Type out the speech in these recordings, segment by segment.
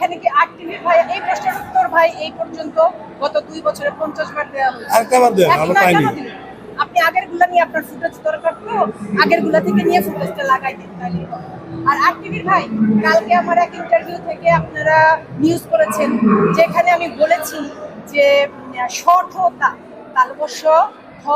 এখানে কি আট টিভি ভাই? এই প্রশ্নের উত্তর ভাই এই পর্যন্ত গত দুই বছরে পঞ্চাশ বার দেওয়া হয়েছে। আরেকটা বার দেন, আমরা পাইনি। আপনি আগেরগুলা নিয়ে আপনার ফুটেজ দরকার তো আগেরগুলা থেকে নিয়ে ফুটেজটা লাগাই দিন তাহলেই হবে। আর আর টিভির ভাই কালকে আমার এক ইন্টারভিউ থেকে আপনারা নিউজ করেছেন যেখানে আমি বলেছি যে সঠতা তালবস্য হ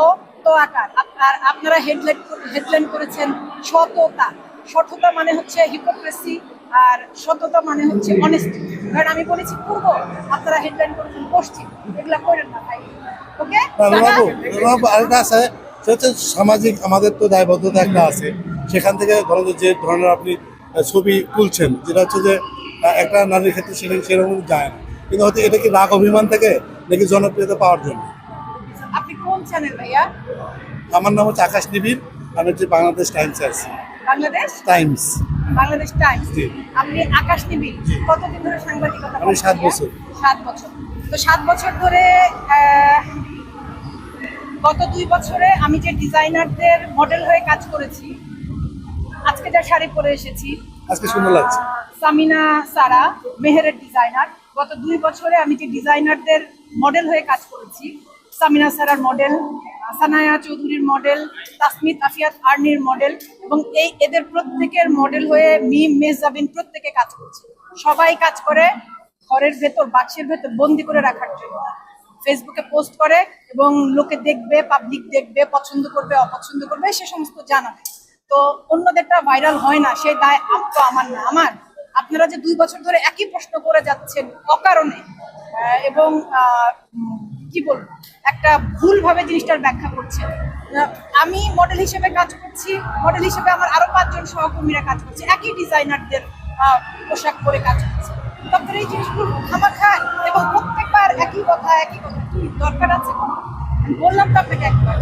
তো আকার। আপনার আপনারা হেডলাইন হেডলাইন করেছেন সততা সঠতা মানে হচ্ছে হিপোক্রেসি আর সততা মানে হচ্ছে অনেস্টি কারণ আমি বলেছি পূর্ব আপনারা হেডলাইন করেছেন পশ্চিম এগুলা করেন না ভাই। ওকে? আরেকটা আছে হচ্ছে সামাজিক আমাদের তো দায়বদ্ধতা একটা আছে। সেখান থেকে ধরেন যে ধরনের আপনি ছবি তুলছেন যেটা হচ্ছে যে একটা নারীর ক্ষেত্রে সেটা সেরকম যায় না। কিন্তু হয়তো এটা কি রাগ অভিমান থেকে নাকি জনপ্রিয়তা পাওয়ার জন্য? আপনি কোন চ্যানেল ভাইয়া? আমার নাম হচ্ছে আকাশ নিবিড় আমি হচ্ছে বাংলাদেশ টাইমস আছি। বাংলাদেশ? টাইমস বাংলাদেশ টাইমস আপনি আকাশ নিবিড় কতদিন ধরে সাংবাদিকতা আমি সাত বছর। সাত বছর। তো সাত বছর ধরে গত দুই বছরে আমি যে ডিজাইনারদের মডেল হয়ে কাজ করেছি আজকে যা শাড়ি পরে এসেছি আজকে সুন্দর লাগছে। সামিনা সারা মেহেরের ডিজাইনার। গত দুই বছরে আমি যে ডিজাইনারদের মডেল হয়ে কাজ করেছি সামিনা সারার মডেল সানায়া চৌধুরীর মডেল তাসমিত আফিয়াত আর্নির মডেল এবং এই এদের প্রত্যেকের মডেল হয়ে মিম মেহজাবিন প্রত্যেকে কাজ করছে। সবাই কাজ করে ঘরের ভেতর, বাক্সের ভেতর বন্দি করে রাখার জন্য। ফেসবুকে পোস্ট করে এবং লোকে দেখবে পাবলিক দেখবে, পছন্দ করবে, অপছন্দ করবে, সে সমস্ত জানাবে। তো অন্যদেরটা ভাইরাল হয় না, সেই দায় তো আমার না, আমার। আপনারা যে দুই বছর ধরে একই প্রশ্ন করে যাচ্ছেন অকারণে এবং কি বলব একটা ভুলভাবে জিনিসটার ব্যাখ্যা করছে। আমি মডেল হিসেবে কাজ করছি মডেল হিসেবে আমার আরও পাঁচজন সহকর্মীরা কাজ করছে, একই ডিজাইনারদের পোশাক পরে কাজ করছে। তারপরে এই জিনিসগুলো খামা খায় এবং প্রত্যেকবার একই কথা একই কথা কি দরকার আছে বললাম, তো আপনাকে একবার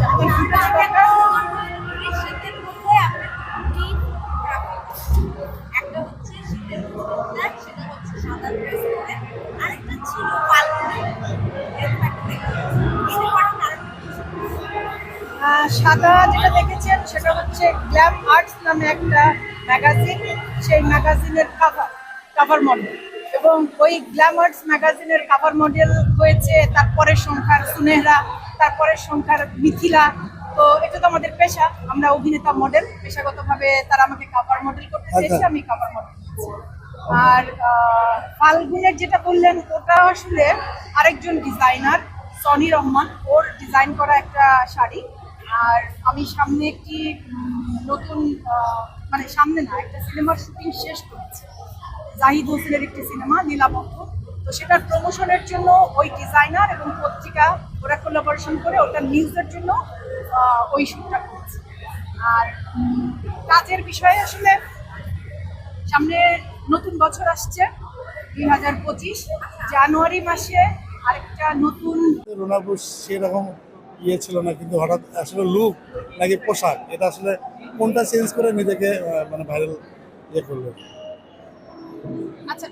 সাদা যেটা দেখেছেন সেটা হচ্ছে গ্ল্যাম আর্টস নামে একটা ম্যাগাজিন সেই ম্যাগাজিনের কাভার কাভার মডেল এবং ওই গ্ল্যাম আর্টস ম্যাগাজিনের কাভার মডেল হয়েছে তারপরের সংখ্যার সুনেহরা তারপরের সংখ্যার মিথিলা। তো এটা তো আমাদের পেশা আমরা অভিনেতা মডেল পেশাগতভাবে তারা আমাকে কাভার মডেল করতে চেয়েছে আচ্ছা। আমি কাভার মডেল আর ফাল্গুনের যেটা বললেন ওটা আসলে আরেকজন ডিজাইনার সনি রহমান ওর ডিজাইন করা একটা শাড়ি। আর আমি সামনে একটি নতুন মানে সামনে না, একটা সিনেমার শুটিং শেষ করেছি। জাহিদ হোসেনের একটি সিনেমা নীলাবক্ষ তো সেটার প্রমোশনের জন্য ওই ডিজাইনার এবং পত্রিকা ওরা কোলাবোরেশন করে ওটা নিউজের জন্য ওই শুটটা করেছে। আর কাজের বিষয়ে আসলে সামনে নতুন বছর আসছে, দুই হাজার পঁচিশ। জানুয়ারি মাসে আরেকটা নতুন সেরকম ইয়ে ছিল না, কিন্তু হঠাৎ আসলে লুক নাকি পোশাক, এটা আসলে কোনটা চেঞ্জ করে নিজেকে মানে ভাইরাল ইয়ে করল? আচ্ছা